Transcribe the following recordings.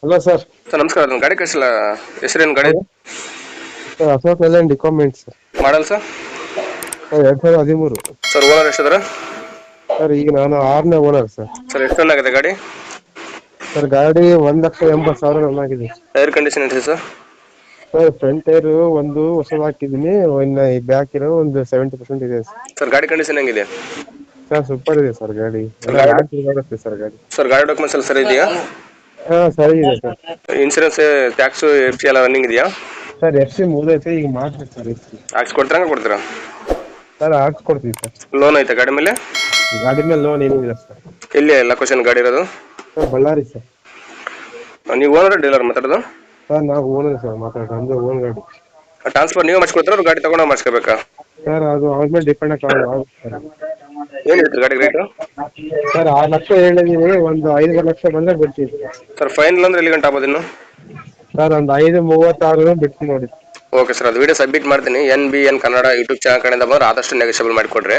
Hello sir sir ನಮಸ್ಕಾರ. ಅದೊಂದು ಗಾಡಿ ಕಳಿಸಿಲ್ಲ. ಹೆಸರೇನು ಗಾಡಿ? Sir Ashok Leyland document sir model sir sir ಎರಡ್ ಸಾವಿರದ ಹದಿಮೂರು. Sir owner ಎಷ್ಟಿದಾರೆ? ಸರ್ ಈಗ ನಾನು ಆರನೇ ಓನರ್ ಸರ್ ಸರ್ ಎಷ್ಟು ಟನ್ ಆಗಿದೆ ಗಾಡಿ? ಸರ್ ಗಾಡಿ ಒಂದ್ ಲಕ್ಷ ಎಂಬತ್ತು ಸಾವಿರ ರನ್ ಆಗಿದೆ. ಟೈರ್ ಕಂಡೀಷನ್ ಎಷ್ಟಿದೆ ಸರ್ ಸರ್ ಫ್ರಂಟ್ ಟೈರ್ ಒಂದು ಹೊಸದು ಹಾಕಿದ್ದೀನಿ. ಇನ್ನ ಈ ಬ್ಯಾಕ್ ಇರೋ ಒಂದು ಸೆವೆಂಟಿ ಪರ್ಸೆಂಟ್ ಇದೆ ಸರ್ ಸರ್ ಗಾಡಿ ಕಂಡೀಷನ್ ಹೆಂಗಿದೆ? ಸರ್ ಸೂಪರ್ ಇದೆ ಸರ್ ಗಾಡಿ. ಎಲ್ಲ ಸರ್ ಗಾಡಿ. ಸರ್ ಗಾಡಿ ಡಾಕ್ಯುಮೆಂಟ್ಸ್ ಎಲ್ಲ ಸರಿ ಇದೆಯಾ? ಹಾ ಸರಿ ಇದೆ sir. Insurance tax F C ಎಲ್ಲ ರನ್ನಿಂಗ್ ಇದೆಯಾ? ಸರ್ ಎಫ್ ಸಿ ಮುಗಿದೈತೆ ಈಗ ಮಾಡ್ತೀವಿ ಸರ್ ಎಫ್ ಸಿ ಹಾಕ್ಸಿ ಕೊಡ್ತೀರಾ ಹಂಗೆ ಕೊಡ್ತೀರಾ? Sir ಹಾಕ್ಸ್ಕೊಡ್ತೀವಿ sir. ಲೋನ್ ಐತೆ ಗಾಡಿ ಮೇಲೆ? ಗಾಡಿ ಮೇಲೆ ಲೋನ್ ಏನಿಲ್ಲ ಸರ್. ಎಲ್ಲಿ ಲೊಕೇಶನ್ ಗಾಡಿ ಇರೋದು? Sir Bellary sir. ನೀವು ಓನರ್ ಡೀಲರ್ ಮಾತಾಡೋದು? ಸರ್ ನಾವು ಓನರ್ ಸರ್ ಮಾತಾಡೋದು. ನಮ್ದು ಓನ್ ಗಾಡಿ. ಟ್ರಾನ್ಸ್ಫರ್ ನೀವೇ ಮಾಡಿಸ್ಕೊಡ್ತೀರಾ ಅವ್ರು ಗಾಡಿ ತಗೊಂಡು ಮಾಡಿಸ್ಕೋಬೇಕಾ? ಸರ್ ಅದು ಅವ್ರ ಮೇಲೆ ಡಿಪೆಂಡ್ ಆಗುತ್ತೆ ಸರ್ ಏನು ಹೇಳ್ತೀರಿ ಗಾಡಿ ರೇಟು ಸರ್ ಆರು ಲಕ್ಷ ಹೇಳಿದೀನಿ ಒಂದು ಐದು ಲಕ್ಷ ಬಂದ್ರೆ ಬಿಡ್ತೀವಿ. ಸರ್ ಫೈನಲ್ ಅಂದ್ರೆ ಎಲ್ಲಿ ಗಂಟೆ ಆಗ್ಬೋದು ಇನ್ನು? ಸರ್ ಒಂದು ಐದು ಮೂವತ್ತಾರು ಬಿಡ್ತೀನಿ ನೋಡಿ. ಓಕೆ ಸರ್ ಅದು ವಿಡಿಯೋ ಸಬ್ಮಿಟ್ ಮಾಡ್ತೀನಿ. N B N Kannada YouTube channel ಕಡೆಯಿಂದ ಬಂದ್ರೆ ಆದಷ್ಟು ನೆಗೋಷಿಯಬಲ್ ಮಾಡಿಕೊಡ್ರಿ.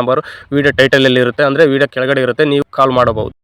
ನಂಬರ್ ವಿಡಿಯೋ ಟೈಟಲ್ ಅಲ್ಲಿ ಇರುತ್ತೆ ಅಂದ್ರೆ ವಿಡಿಯೋ ಕೆಳಗಡೆ ಇರುತ್ತೆ ನೀವು ಕಾಲ್ ಮಾಡಬಹುದು.